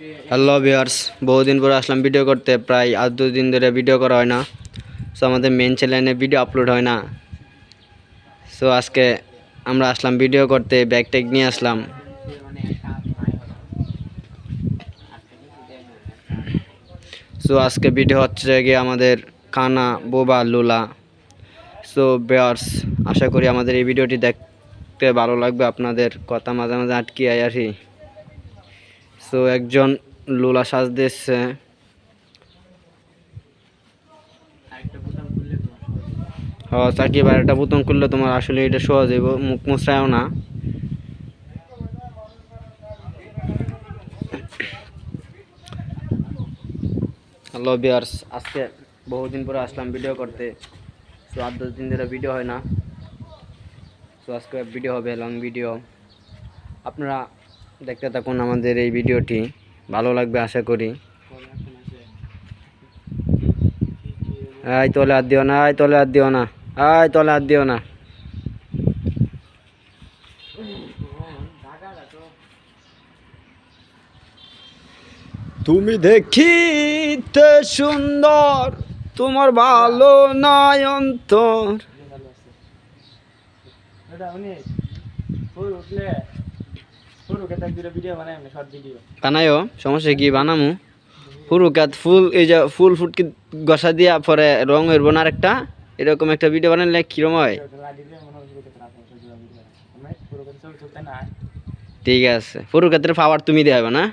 Hello viewers বহুদিন পরে আসলাম video করতে। প্রায় আট দু দিন ধরে ভিডিও করা হয় না। সো আমাদের মেন চ্যানেলে ভিডিও আপলোড হয় না। সো আজকে আমরা আসলাম ভিডিও করতে ব্যাগ ট্যাগ নিয়ে আসলাম। সো আজকে ভিডিও হচ্ছে গিয়ে আমাদের কানা, বোবা, লুলা। সো বেয়ার্স আশা করি আমাদের এই ভিডিওটি দেখতে ভালো লাগবে। আপনাদের কথা মাঝে মাঝে আটকে আয় আসি। সো একজন লুলা সাজ দিচ্ছে হ চাকি বারোটা বুতন করলে তোমার আসলে এটা সহজ হইব। মুখ মুছরায়ও না। হ্যালো বিয়ার্স আজকে বহুদিন পরে আসলাম ভিডিও করতে। সো আট দশ দিন ধরে ভিডিও হয় না। সো আজকে ভিডিও হবে লং ভিডিও। আপনারা দেখতে থাকুন আমাদের এই ভিডিওটি। ভালো লাগবে আশা করি। আয় তলে আর দিও না আয় তলে আর দিও না আয় তলে আর দিও না। তুমি দেখিতে সুন্দর, তোমার ভালো নয় অন্তর। বানায়ও সমস্যা কি বানামু। ফুরুকাত ফুল এই যে ফুল ফুটকি গসা দিয়া পরে রং হইব না একটা এরকম একটা ভিডিও বানালে কিরম হয়? ঠিক আছে। ফুরুকাতের পাওয়ার তুমি দেবে হবে না?